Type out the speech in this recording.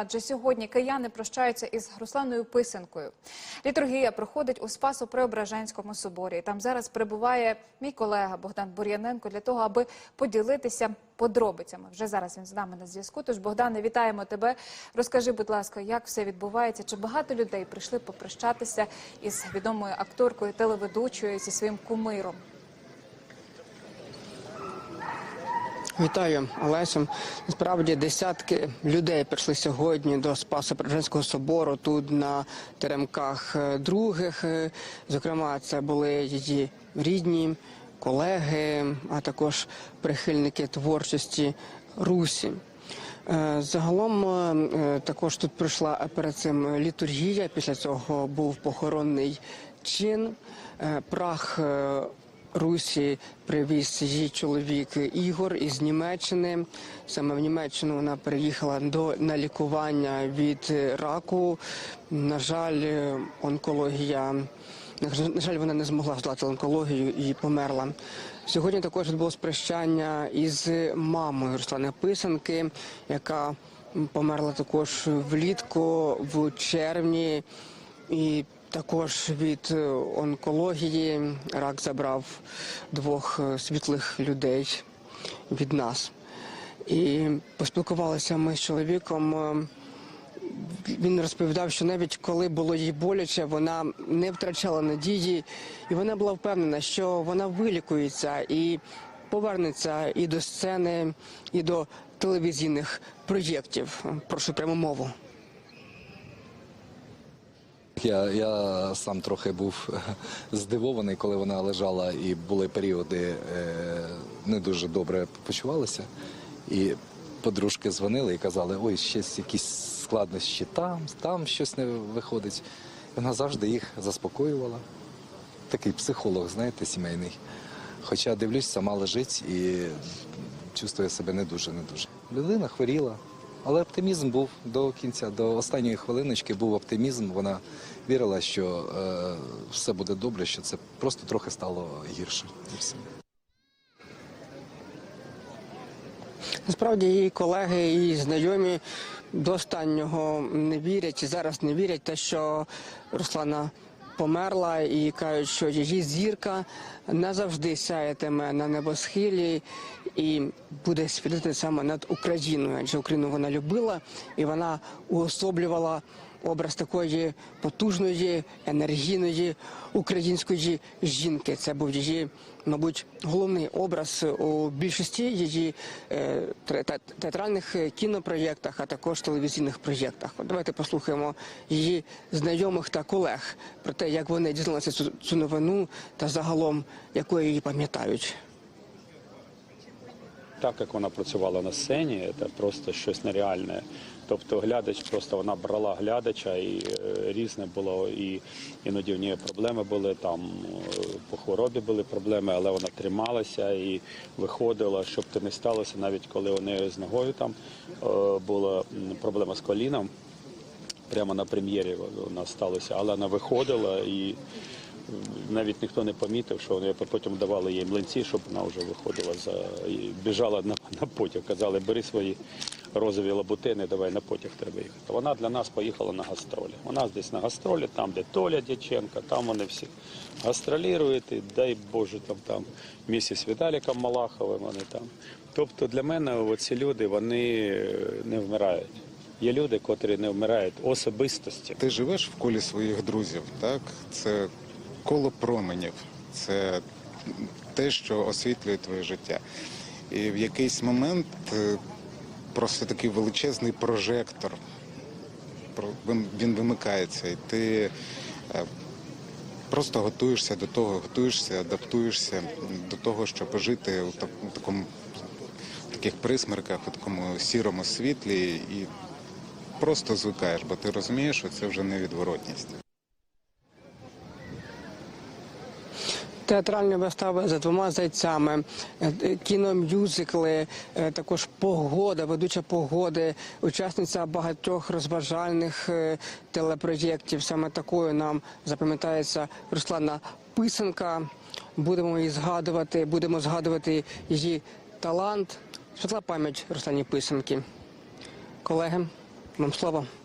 Адже сьогодні кияни прощаються із Русланою Писанкою. Літургія проходить у Спасо-Преображенському соборі. Там зараз перебуває мій колега Богдан Бур'яненко для того, аби поділитися подробицями. Вже зараз він з нами на зв'язку. Тож, Богдане, вітаємо тебе. Розкажи, будь ласка, як все відбувається? Чи багато людей прийшли попрощатися із відомою акторкою, телеведучою зі своїм кумиром? Вітаю, Олесю. Насправді десятки людей прийшли сьогодні до Спасо Преображенського собору тут на теремках е, других. Е, Зокрема, це були її рідні, колеги, а також прихильники творчості Русі. Е, Загалом також тут пройшла перед цим літургія. Після цього був похоронний чин. Прах Русі привіз її чоловік Ігор із Німеччини. Саме в Німеччину вона переїхала до на лікування від раку. На жаль, онкологія. На жаль- вона не змогла здолати онкологію і померла. Сьогодні також відбулось прощання із мамою Руслани Писанки, яка померла також влітку в червні. І також від е, онкології рак забрав двох е, світлих людей від нас. І поспілкувалися ми з чоловіком. е, Він розповідав, що навіть коли було їй боляче, вона не втрачала надії, і вона була впевнена, що вона вилікується і повернеться і до сцени, і до телевізійних проєктів. Прошу пряму мову. Я, я сам трохи був здивований, коли вона лежала, і були періоди е, не дуже добре почувалася. І подружки дзвонили і казали, ой, ще якісь складнощі там, там щось не виходить. Вона завжди їх заспокоювала. Такий психолог, знаєте, сімейний. Хоча дивлюсь, сама лежить і чувствує себе не дуже, не дуже. Людина хворіла, але оптимізм був до кінця, до останньої хвилиночки був оптимізм. Вона вірила, що е, все буде добре, що це просто трохи стало гірше. Насправді її колеги і знайомі до останнього не вірять і зараз не вірять те, що Руслана померла, і кажуть, що її зірка назавжди сяятиме на небосхилі і буде світити саме над Україною. Адже Україну вона любила і вона уособлювала образ такої потужної, енергійної української жінки. Це був її, мабуть, головний образ у більшості її е, театральних кінопроєктах, а також телевізійних проєктах. Давайте послухаємо її знайомих та колег про те, як вони дізналися цю новину та загалом якою її пам'ятають. Так як вона працювала на сцені, це просто щось нереальне. Тобто глядач просто вона брала глядача і е, різне було, і іноді в неї проблеми були, там е, по хворобі були проблеми, але вона трималася і виходила, щоб це не сталося, навіть коли у неї з ногою там е, була проблема з коліном. Прямо на прем'єрі нас сталося, але вона виходила і навіть ніхто не помітив, що вони потім давали їй млинці, щоб вона вже виходила за біжала на, на потяг. Казали, бери свої розові лабутини, давай на потяг треба їхати. Вона для нас поїхала на гастролі. Нас десь на гастролі, там, де Толя Дяченко, там вони всі гастролірують, і дай Боже, там там місці з Віталіком Малаховим вони там. Тобто для мене оці люди вони не вмирають. Є люди, котрі не вмирають особистості. Ти живеш в колі своїх друзів, так? Це коло променів, це те, що освітлює твоє життя. І в якийсь момент е, просто такий величезний прожектор. Він вимикається, і ти е, просто готуєшся до того, готуєшся, адаптуєшся до того, щоб жити у так- у таких присмерках, у такому сірому світлі, і просто звикаєш, бо ти розумієш, що це вже невідворотність. Театральні вистави за двома зайцями, е, кіномюзикли, е, також погода, ведуча погоди, учасниця багатьох розважальних е, телепроєктів. Саме такою нам запам'ятається Руслана Писанка. Будемо її згадувати, будемо згадувати її талант. Світла пам'ять Руслані Писанки. Колеги. Вам слово.